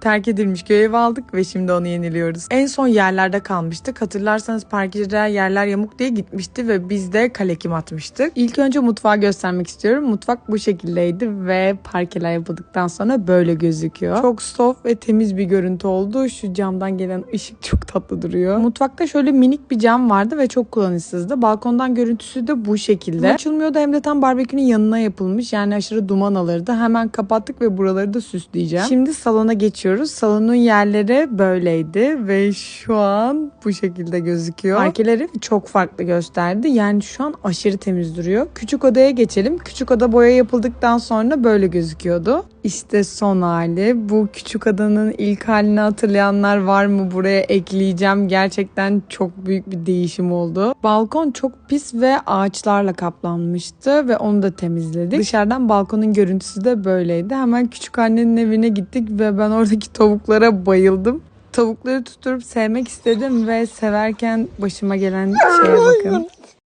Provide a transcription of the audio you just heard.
terk edilmiş köy evi aldık ve şimdi onu yeniliyoruz. En son yerlerde kalmıştık. Hatırlarsanız parkeciler yerler yamuk diye gitmişti ve biz de kalekim atmıştık. İlk önce mutfağı göstermek istiyorum. Mutfak bu şekildeydi ve parkeler yapıldıktan sonra böyle gözüküyor. Çok soft ve temiz bir görüntü oldu. Şu camdan gelen ışık çok tatlı duruyor. Mutfakta şöyle minik bir cam vardı ve çok kullanışsızdı. Balkondan görüntüsü de bu şekilde. Hem açılmıyordu hem de tam barbekünün yanına yapılmış. Yani aşırı duman alırdı. Hemen kapattık ve buraları da süsleyeceğim. Şimdi salona geçiyoruz. Salonun yerleri böyleydi ve şu an bu şekilde gözüküyor. Parkeleri çok farklı gösterdi. Yani şu an aşırı temiz duruyor. Küçük odaya geçelim. Küçük oda boya yapıldıktan sonra böyle gözüküyordu. İşte son hali. Bu küçük adanın ilk halini hatırlayanlar var mı? Buraya ekleyeceğim. Gerçekten çok büyük bir değişim oldu. Balkon çok pis ve ağaçlarla kaplanmıştı ve onu da temizledik. Dışarıdan balkonun görüntüsü de böyleydi. Hemen küçük annenin evine gittik ve ben oradaki tavuklara bayıldım. Tavukları tutup sevmek istedim ve severken başıma gelen şeye bakın.